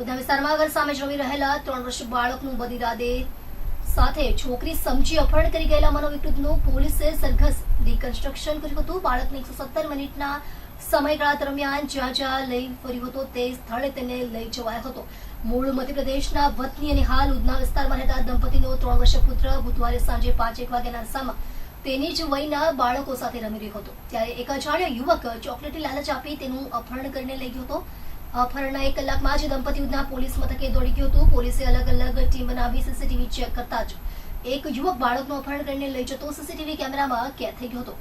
ઉધના વિસ્તારમાં આગળ સામે રમી રહેલા ત્રણ વર્ષ બાળકનું બદિરાદે સાથે છોકરી સમજી અપહરણ કરી ગયેલા મનોવિકૃતનું પોલીસે સરઘસ રિકન્સ્ટ્રક્શન કર્યું હતું. બાળકને એકસો સત્તર મિનિટના સમયગાળા દરમિયાન જ્યાં જ્યાં લઈ ફર્યો હતો તે સ્થળે તેને લઈ જવાયો હતો. મૂળ મધ્યપ્રદેશના વતની અને હાલ ઉધના વિસ્તારમાં રહેતા દંપતીનો ત્રણ વર્ષ પુત્ર બુધવારે સાંજે પાંચ એક વાગ્યાના અરસામાં તેની જ વયના બાળકો સાથે રમી રહ્યો હતો. ત્યારે એક અજાણ્યો યુવક ચોકલેટી લાલચ આપી તેનું અપહરણ કરીને લઈ ગયો હતો. અપહરણના એક કલાકમાં જ દંપતી ઉધના પોલીસ મથકે દોડી ગયું હતું. પોલીસે અલગ અલગ ટીમ બનાવી સીસીટીવી ચેક કરતા જ એક યુવક બાળકનું અપહરણ કરીને લઈ જતો સીસીટીવી કેમેરામાં કેદ થઈ ગયો હતો.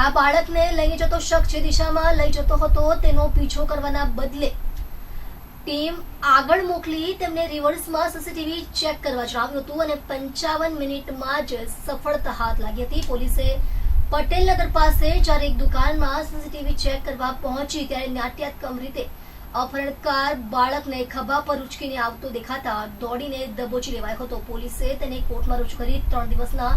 આ બાળકને લઈ જતો શખ્સ જે દિશામાં લઈ જતો હતો, તેનો પીછો કરવાના બદલે ટીમ આગળ મોકલી તેમને રિવર્સમાં સીસીટીવી ચેક કરવા જણાવ્યું હતું અને પંચાવન મિનિટમાં જ સફળતા હાથ લાગી હતી. પોલીસે પટેલ નગર પાસે જ્યારે એક દુકાનમાં સીસીટીવી ચેક કરવા પહોંચી ત્યારે નાટ્યાત્મક રીતે અપહરણકાર બાળકને ખભા પર ઉચકીને આવતો દેખાતા દોડીને દબોચી લેવાયો હતો. પોલીસે તેને કોર્ટમાં રજૂ કરી ત્રણ દિવસના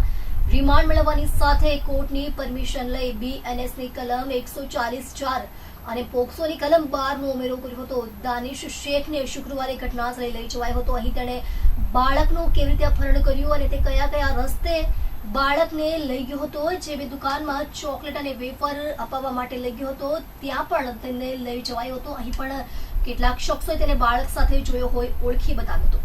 રિમાન્ડ મેળવવાની સાથે કોર્ટની પરમિશન લઈ બીએનએસની કલમ એકસો ચાલીસ ચાર અને પોક્સોની કલમ બારનો ઉમેરો કર્યો હતો. દાનિશ શેખને શુક્રવારે ઘટનાસ્થળે લઈ જવાયો હતો. અહીં તેણે બાળકનું કેવી રીતે અપહરણ કર્યું અને તે કયા કયા રસ્તે બાળકને લઈ ગયો હતો જે બે દુકાનમાં ચોકલેટ અને વેફર અપાવવા માટે લઈ ગયો હતો. ત્યાં પણ તેને લઈ જવાયો હતો. અહીં પણ કેટલાક શખ્સોએ તેને બાળક સાથે જોયો હોય, ઓળખી બતાવ્યો હતો.